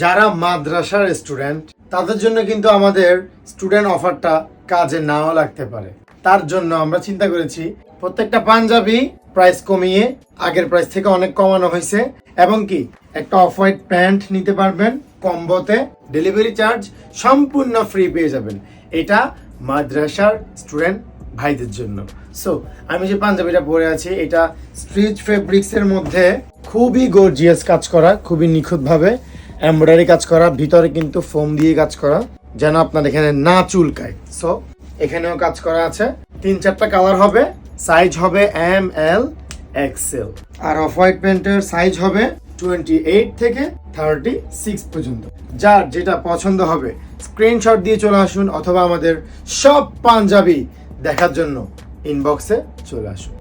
যারা মাদ্রাসার স্টুডেন্ট, তাদের জন্য কিন্তু আমাদের স্টুডেন্ট অফারটা কাজে নাও লাগতে পারে। তার জন্য আমরা চিন্তা করেছি, প্রত্যেকটা পাঞ্জাবি প্রাইস কমিয়ে আগের প্রাইস থেকে অনেক কমানো হয়েছে এবং কি একটা অফ হোয়াইট প্যান্ট নিতে পারবেন, কম্বোতে ডেলিভারি চার্জ সম্পূর্ণ ফ্রি পেয়ে যাবেন। এটা মাদ্রাসার স্টুডেন্ট ভাইদের জন্য। সো আমি যে পাঞ্জাবিটা পরে আছি, এটা স্ট্রিচ ফেব্রিক্স এর মধ্যে খুবই গর্জিয়াস কাজ করা, খুবই নিখুঁতভাবে। এমব্রয়ডারি কাজ করা, ভিতরে কিন্তু ফোম দিয়ে কাজ করা, যেন আপনার এখানে না চুলকায়। সো এখানেও কাজ করা আছে। তিন চারটা কালার হবে। সাইজ হবে এম এল এক্সেল আর অফ হোয়াইট প্যান্টের সাইজ হবে টোয়েন্টি এইট থেকে থার্টি সিক্স পর্যন্ত। যার যেটা পছন্দ হবে স্ক্রিনশট দিয়ে চলে আসুন অথবা আমাদের সব পাঞ্জাবি দেখার জন্য ইনবক্সে চলে আসুন।